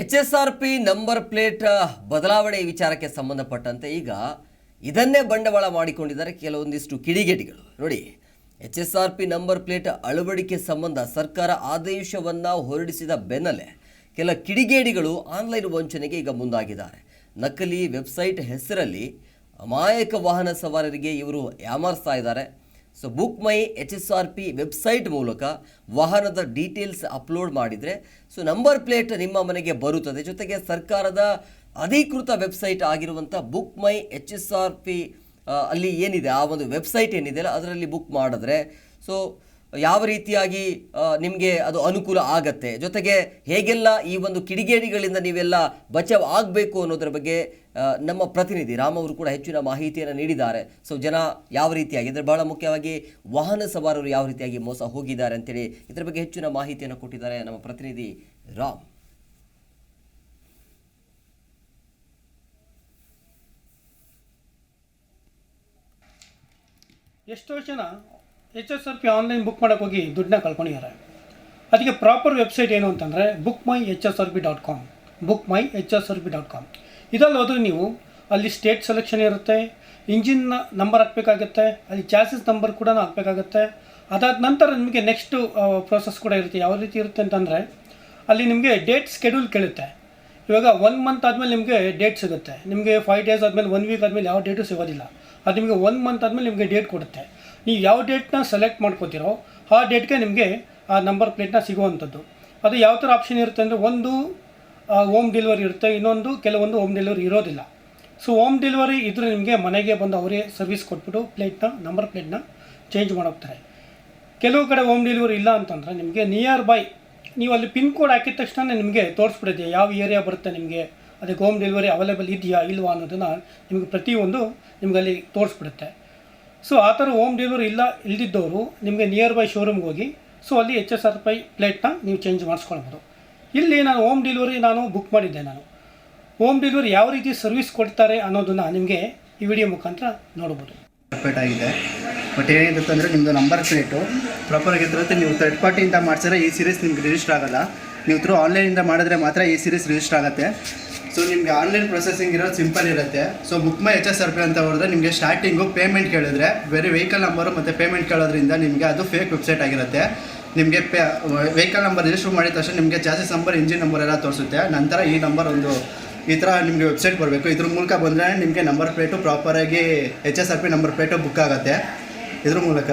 H S R P number plate ಬದಲಾವಣೆ ವಿಚಾರಕ್ಕೆ ಸಂಬಂಧಪಟ್ಟಂತೆ ಈಗ ಇದನ್ನೇ ಬಂಡವಾಳ ಮಾಡಿಕೊಂಡಿದ್ದಾರೆ ಕೆಲವೊಂದಿಷ್ಟು ಕಿಡಿಗೇಡಿಗಳು. ನೋಡಿ H S R P number plate ಅಳವಡಿಕೆ ಸಂಬಂಧ ಸರ್ಕಾರ ಆದೇಶವನ್ನು ಹೊರಡಿಸಿದ ಬೆನ್ನಲ್ಲೇ ಕೆಲ ಕಿಡಿಗೇಡಿಗಳು ಆನ್ಲೈನ್ ವಂಚನೆಗೆ ಈಗ ಮುಂದಾಗಿದ್ದಾರೆ. ನಕಲಿ ವೆಬ್ಸೈಟ್ ಹೆಸರಲ್ಲಿ ಅಮಾಯಕ ವಾಹನ ಸವಾರರಿಗೆ ಇವರು ಯಾಮಾರಿಸ್ತಾ ಇದ್ದಾರೆ. So book my H S R P website ಮೂಲಕ ವಾಹನದ ಡೀಟೇಲ್ಸ್ ಅಪ್ಲೋಡ್ ಮಾಡಿದರೆ ಸೊ ನಂಬರ್ ಪ್ಲೇಟ್ ನಿಮ್ಮ ಮನೆಗೆ ಬರುತ್ತದೆ. ಜೊತೆಗೆ ಸರ್ಕಾರದ ಅಧಿಕೃತ ವೆಬ್ಸೈಟ್ ಆಗಿರುವಂಥ book my H S R P ಅಲ್ಲಿ ಏನಿದೆ? ಆ ಒಂದು ವೆಬ್ಸೈಟ್ ಏನಿದೆ ಅದರಲ್ಲಿ ಬುಕ್ ಮಾಡಿದ್ರೆ ಸೊ ಯಾವ ರೀತಿಯಾಗಿ ನಿಮಗೆ ಅದು ಅನುಕೂಲ ಆಗತ್ತೆ? ಜೊತೆಗೆ ಹೇಗೆಲ್ಲ ಈ ಒಂದು ಕಿಡಿಗೇಡಿಗಳಿಂದ ನೀವೆಲ್ಲ ಬಚಾವ್ ಆಗಬೇಕು ಅನ್ನೋದ್ರ ಬಗ್ಗೆ ನಮ್ಮ ಪ್ರತಿನಿಧಿ ರಾಮ್ ಅವರು ಕೂಡ ಹೆಚ್ಚಿನ ಮಾಹಿತಿಯನ್ನು ನೀಡಿದ್ದಾರೆ. ಸೊ ಜನ ಯಾವ ರೀತಿಯಾಗಿ, ಇದರ ಬಹಳ ಮುಖ್ಯವಾಗಿ ವಾಹನ ಸವಾರರು ಯಾವ ರೀತಿಯಾಗಿ ಮೋಸ ಹೋಗಿದ್ದಾರೆ ಅಂತೇಳಿ ಇದರ ಬಗ್ಗೆ ಹೆಚ್ಚಿನ ಮಾಹಿತಿಯನ್ನು ಕೊಟ್ಟಿದ್ದಾರೆ ನಮ್ಮ ಪ್ರತಿನಿಧಿ ರಾಮ್. ಎಷ್ಟೋ ಜನ H S R P online book ಮಾಡೋಕೆ ಹೋಗಿ ದುಡ್ಡನ್ನ ಕಳ್ಕೊಂಡಿದ್ದಾರೆ ಅದಕ್ಕೆ ಪ್ರಾಪರ್ ವೆಬ್ಸೈಟ್ ಏನು ಅಂತಂದರೆ book my H S R P dot com book my H S R P dot com ಇದರಲ್ಲಿ ಹೋದರೆ ನೀವು ಅಲ್ಲಿ ಸ್ಟೇಟ್ ಸೆಲೆಕ್ಷನ್ ಇರುತ್ತೆ ಇಂಜಿನ್ನ ನಂಬರ್ ಹಾಕಬೇಕಾಗತ್ತೆ, ಅಲ್ಲಿ ಚಾಸಿಸ್ ನಂಬರ್ ಕೂಡ ಹಾಕಬೇಕಾಗತ್ತೆ. ಅದಾದ ನಂತರ ನಿಮಗೆ ನೆಕ್ಸ್ಟು ಪ್ರೋಸೆಸ್ ಕೂಡ ಇರುತ್ತೆ. ಯಾವ ರೀತಿ ಇರುತ್ತೆ ಅಂತಂದರೆ, ಅಲ್ಲಿ ನಿಮಗೆ ಡೇಟ್ ಸ್ಕೆಡ್ಯೂಲ್ ಕೇಳುತ್ತೆ. ಇವಾಗ ಒನ್ ಮಂತ್ ಆದಮೇಲೆ ನಿಮಗೆ ಡೇಟ್ ಸಿಗುತ್ತೆ. ನಿಮಗೆ ಫೈವ್ ಡೇಸ್ ಆದಮೇಲೆ ಒನ್ ವೀಕ್ ಆದಮೇಲೆ ಯಾವ ಡೇಟು ಸಿಗೋದಿಲ್ಲ. ಅದು ನಿಮಗೆ ಒನ್ ಮಂತ್ ಆದಮೇಲೆ ನಿಮಗೆ ಡೇಟ್ ಕೊಡುತ್ತೆ. ನೀವು ಯಾವ ಡೇಟ್ನ ಸೆಲೆಕ್ಟ್ ಮಾಡ್ಕೋತೀರೋ, ಆ ಡೇಟ್ಗೆ ನಿಮಗೆ ಆ ನಂಬರ್ ಪ್ಲೇಟ್ನ ಸಿಗುವಂಥದ್ದು. ಅದು ಯಾವ ಥರ ಆಪ್ಷನ್ ಇರುತ್ತೆ ಅಂದರೆ ಒಂದು ಹೋಮ್ ಡೆಲಿವರಿ ಇರುತ್ತೆ, ಇನ್ನೊಂದು, ಕೆಲವೊಂದು ಹೋಮ್ ಡೆಲಿವರಿ ಇರೋದಿಲ್ಲ. ಸೊ ಹೋಮ್ ಡೆಲಿವರಿ ಇದ್ದರೆ ನಿಮಗೆ ಮನೆಗೆ ಬಂದು ಅವರೇ ಸರ್ವಿಸ್ ಕೊಟ್ಬಿಟ್ಟು ಪ್ಲೇಟ್ನ ನಂಬರ್ ಪ್ಲೇಟ್ನ ಚೇಂಜ್ ಮಾಡೋಗ್ತಾರೆ ಕೆಲವು ಕಡೆ ಹೋಮ್ ಡೆಲಿವರಿ ಇಲ್ಲ ಅಂತಂದರೆ ನಿಮಗೆ ನಿಯರ್ ಬೈ ನೀವು ಅಲ್ಲಿ ಪಿನ್ ಕೋಡ್ ಹಾಕಿದ ತಕ್ಷಣ ನಿಮಗೆ ತೋರಿಸ್ಬಿಡುತ್ತೆ, ಯಾವ ಏರಿಯಾ ಬರುತ್ತೆ ನಿಮಗೆ. ಅದಕ್ಕೆ ಹೋಮ್ ಡೆಲಿವರಿ ಅವೈಲೇಬಲ್ ಇದೆಯಾ ಇಲ್ವಾ ಅನ್ನೋದನ್ನು ನಿಮಗೆ ಪ್ರತಿಯೊಂದು ನಿಮ್ಗೆ ಅಲ್ಲಿ ತೋರಿಸ್ಬಿಡುತ್ತೆ. ಸೊ, ಆ ಥರ ಹೋಮ್ ಡೆಲಿವರಿ ಇಲ್ಲ, ಇಲ್ದಿದ್ದವರು ನಿಮಗೆ ನಿಯರ್ ಬೈ ಶೋರೂಮ್ಗೆ ಹೋಗಿ, ಸೊ, ಅಲ್ಲಿ ಎಚ್ ಎಸ್ ಆರ್ ಪೈ ಪ್ಲೇಟ್ನ ನೀವು ಚೇಂಜ್ ಮಾಡಿಸ್ಕೊಳ್ಬೋದು. ಇಲ್ಲಿ ನಾನು ಹೋಮ್ ಡೆಲಿವರಿ ನಾನು ಬುಕ್ ಮಾಡಿದ್ದೆ ನಾನು. ಹೋಮ್ ಡೆಲಿವರಿ ಯಾವ ರೀತಿ ಸರ್ವಿಸ್ ಕೊಡ್ತಾರೆ ಅನ್ನೋದನ್ನು ನಿಮಗೆ ಈ ವಿಡಿಯೋ ಮುಖಾಂತರ ನೋಡ್ಬೋದು. ಪರ್ಫೆಕ್ಟ್ ಆಗಿದೆ. ಬಟ್ ಏನಿರುತ್ತೆ ಅಂದರೆ ನಿಮ್ಮದು ನಂಬರ್ ಪ್ಲೇಟು ಪ್ರಾಪರ್ ಆಗಿರುತ್ತೆ ನೀವು ಥರ್ಡ್ ಪಾರ್ಟಿಯಿಂದ ಮಾಡಿಸಿದ್ರೆ ಈ ಸೀರೀಸ್ ನಿಮ್ಗೆ ರಿಜಿಸ್ಟರ್ ಆಗೋಲ್ಲ. ನೀವು ಥ್ರೂ ಆನ್ಲೈನಿಂದ ಮಾಡಿದ್ರೆ ಮಾತ್ರ ಈ ಸೀರೀಸ್ ರಿಜಿಸ್ಟರ್ ಆಗುತ್ತೆ. ಸೊ ನಿಮಗೆ ಆನ್ಲೈನ್ ಪ್ರೊಸೆಸಿಂಗ್ ಇರೋದು ಸಿಂಪಲ್ ಇರುತ್ತೆ. So book my H S R P ಅಂತ ಹೋದ್ರೆ ನಿಮಗೆ ಸ್ಟಾರ್ಟಿಂಗು ಪೇಮೆಂಟ್ ಕೇಳಿದ್ರೆ ಬೇರೆ ವೆಹಿಕಲ್ ನಂಬರು ಮತ್ತು ಪೇಮೆಂಟ್ ಕೇಳೋದ್ರಿಂದ ನಿಮಗೆ ಅದು ಫೇಕ್ ವೆಬ್ಸೈಟ್ ಆಗಿರುತ್ತೆ. ನಿಮಗೆ ಪೇ ವೆಹಿಕಲ್ ನಂಬರ್ ರಿಜಿಸ್ಟರ್ ಮಾಡಿದ ತಕ್ಷಣ ನಿಮಗೆ ಜಾಸ್ತಿ ನಂಬರ್ ಇಂಜಿನ್ ನಂಬರ್ ಎಲ್ಲ ತೋರಿಸುತ್ತೆ. ನಂತರ ಈ ನಂಬರ್ ಒಂದು, ಈ ಥರ ನಿಮಗೆ ವೆಬ್ಸೈಟ್ ಬರಬೇಕು. ಇದ್ರ ಮೂಲಕ ಬಂದರೆ ನಿಮಗೆ number plate ಪ್ರಾಪರಾಗಿ H S R P number plate book ಆಗುತ್ತೆ. ಇದ್ರ ಮೂಲಕ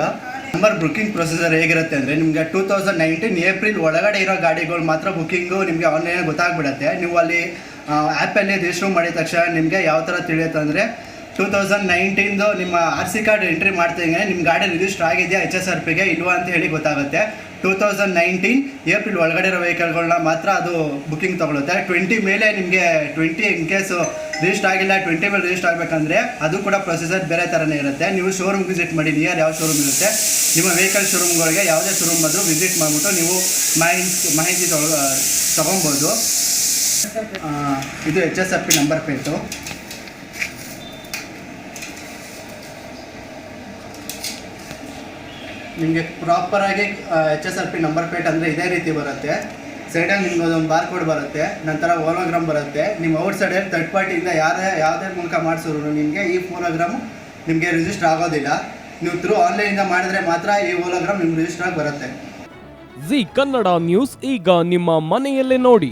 ನಂಬರ್ ಬುಕ್ಕಿಂಗ್ ಪ್ರೊಸೆಸರ್ ಹೇಗಿರುತ್ತೆ ಅಂದರೆ, ನಿಮಗೆ ಟೂ ತೌಸಂಡ್ ನೈನ್ಟೀನ್ ಏಪ್ರಿಲ್ ಒಳಗಡೆ ಇರೋ ಗಾಡಿಗಳು ಮಾತ್ರ ಬುಕ್ಕಿಂಗು ನಿಮಗೆ ಆನ್ಲೈನಲ್ಲಿ ಗೊತ್ತಾಗ್ಬಿಡುತ್ತೆ. ನೀವು ಅಲ್ಲಿ ಆ್ಯಪಲ್ಲಿ ರಿಜಿಸ್ಟರ್ ಮಾಡಿದ ತಕ್ಷಣ ನಿಮಗೆ ಯಾವ ಥರ ತಿಳಿಯುತ್ತೆ ಅಂದರೆ ಟೂ ತೌಸಂಡ್ ನೈನ್ಟೀನ್ದು ನಿಮ್ಮ ಆರ್ ಸಿ ಕಾರ್ಡ್ ಎಂಟ್ರಿ ಮಾಡ್ತೀನಿ ನಿಮ್ಮ ಗಾಡಿ ರಿಜಿಸ್ಟರ್ ಆಗಿದೆಯಾ ಎಚ್ ಎಸ್ ಆರ್ ಪಿಗೆ ಇಲ್ವಾ ಅಂತ ಹೇಳಿ ಗೊತ್ತಾಗುತ್ತೆ. ಟೂ ತೌಸಂಡ್ ನೈನ್ಟೀನ್ ಏಪ್ರಿಲ್ ಒಳಗಡೆ ಇರೋ ವೆಹಿಕಲ್ಗಳನ್ನ ಮಾತ್ರ ಅದು ಬುಕ್ಕಿಂಗ್ ತೊಗೊಳುತ್ತೆ. ಟ್ವೆಂಟಿ ಮೇಲೆ ನಿಮಗೆ ಟ್ವೆಂಟಿ ಇನ್ ಕೇಸು ರಿಜಿಸ್ಟರ್ ಆಗಿಲ್ಲ ಟ್ವೆಂಟಿ ಮೇಲೆ ರಿಜಿಸ್ಟರ್ ಆಗಬೇಕಂದ್ರೆ ಅದು ಕೂಡ ಪ್ರೊಸೀಜರ್ ಬೇರೆ ಥರನೇ ಇರುತ್ತೆ. ನೀವು ಶೋರೂಮ್ ವಿಸಿಟ್ ಮಾಡಿ ನಿಯರ್ ಯಾವ ಶೋರೂಮ್ ಇರುತ್ತೆ ನಿಮ್ಮ ವೆಹಿಕಲ್ ಶೋರೂಮ್ಗಳಿಗೆ ಯಾವುದೇ ಶೋರೂಮ್ ಆದರೂ ವಿಸಿಟ್ ಮಾಡಿಬಿಟ್ಟು ನೀವು ಮಾಹಿತಿ ಮಾಹಿತಿ ತೊಗೊ ತೊಗೊಬೋದು ಆ, ಇದು H S F P number plate ನಿಮಗೆ ಪ್ರಾಪರಾಗಿ H S R P number plate ಅಂದರೆ ಇದೇ ರೀತಿ ಬರುತ್ತೆ. ಸೈಡಲ್ಲಿ ನಿಮ್ಗೆ ಒಂದು ಬಾರ್ ಕೋಡ್ ಬರುತ್ತೆ. ನಂತರ ಓಲೋಗ್ರಾಮ್ ಬರುತ್ತೆ. ನಿಮ್ಮ ಔಟ್ ಸೈಡಲ್ಲಿ ಥರ್ಡ್ ಪಾರ್ಟಿಯಿಂದ ಯಾರೇ, ಯಾವುದೇ ಮೂಲಕ ಮಾಡಿಸಿದ್ರು ನಿಮಗೆ ಈ ಫೋನೋಗ್ರಾಮು ನಿಮಗೆ ರಿಜಿಸ್ಟರ್ ಆಗೋದಿಲ್ಲ. ನೀವು ಥ್ರೂ ಆನ್ಲೈನಿಂದ ಮಾಡಿದ್ರೆ ಮಾತ್ರ ಈ ಓಲೋಗ್ರಾಮ್ ನಿಮ್ಗೆ ರಿಜಿಸ್ಟರ್ ಆಗಿ ಬರುತ್ತೆ. ಜಿ ಕನ್ನಡ ನ್ಯೂಸ್ ಈಗ ನಿಮ್ಮ ಮನೆಯಲ್ಲೇ ನೋಡಿ.